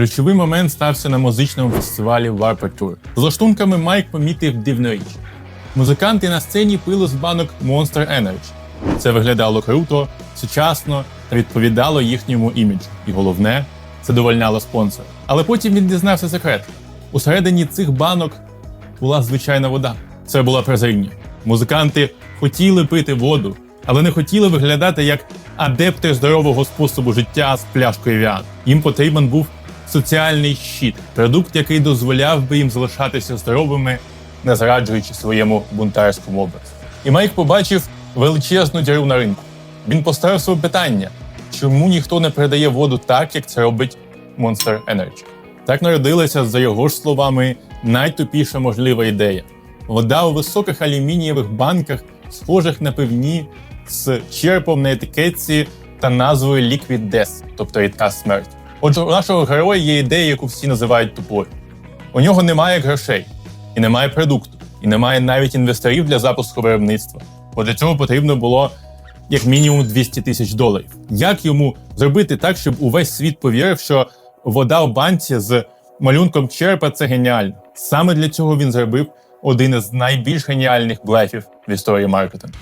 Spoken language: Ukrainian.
Ключовий момент стався на музичному фестивалі Warped Tour. З лаштунками Майк помітив дивну річ. Музиканти на сцені пили з банок Monster Energy. Це виглядало круто, сучасно та відповідало їхньому іміджу. І головне, задовольняло спонсора. Але потім він дізнався секрет. Усередині цих банок була звичайна вода. Це була прозріння. Музиканти хотіли пити воду, але не хотіли виглядати як адепти здорового способу життя з пляшкою віан. Їм потрібен був соціальний щит, продукт, який дозволяв би їм залишатися здоровими, не зраджуючи своєму бунтарському образу. І Майк побачив величезну діру на ринку. Він поставив собі питання, чому ніхто не передає воду так, як це робить Monster Energy. Так народилася, за його ж словами, найтупіша можлива ідея. Вода у високих алюмінієвих банках, схожих на пивні, з черпом на етикетці та назвою Liquid Death, тобто рідка смерть. Отже, у нашого героя є ідея, яку всі називають тупою. У нього немає грошей, і немає продукту, і немає навіть інвесторів для запуску виробництва. Бо для цього потрібно було як мінімум 200 тисяч доларів. Як йому зробити так, щоб увесь світ повірив, що вода в банці з малюнком черепа це геніально? Саме для цього він зробив один із найбільш геніальних блефів в історії маркетингу.